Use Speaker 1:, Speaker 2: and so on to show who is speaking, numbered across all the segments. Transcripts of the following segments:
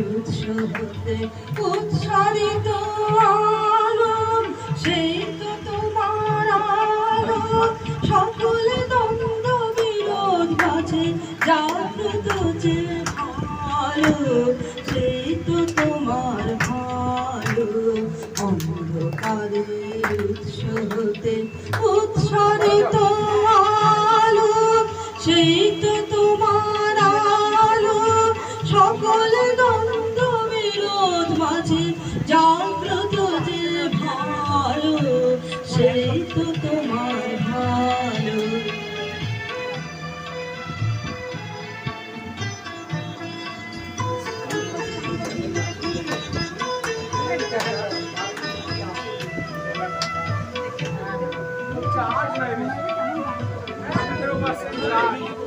Speaker 1: উৎস হতে উৎসারিত আলোম সেই তো তোমার আলো। সকল দ্বন্দ্ব বিরোধ মাঝে জাগ্রত যে ভালো সেই তো তোমার ভালো। অন্ধকারের উৎস হতে উৎসারিত আলো সেই তো তোমার আলো। সকল সেই তো তোমার ভালো।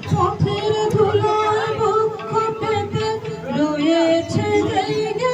Speaker 1: পথের ধুলায় বক্ষ পেতে রয়েছে জেগে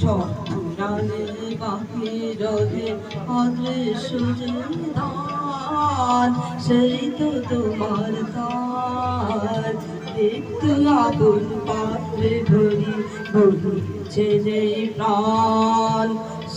Speaker 1: স্বপ্নালে বাহিরহে অদৃশ্য যে দান সেই তো তোমার দান একটু আগুন পাত্রে ধরি বলছে যে প্রাণ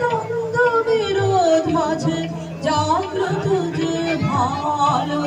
Speaker 1: দ্বন্দ্ব বিরোধ আছে জাগ্রত যে ভালো।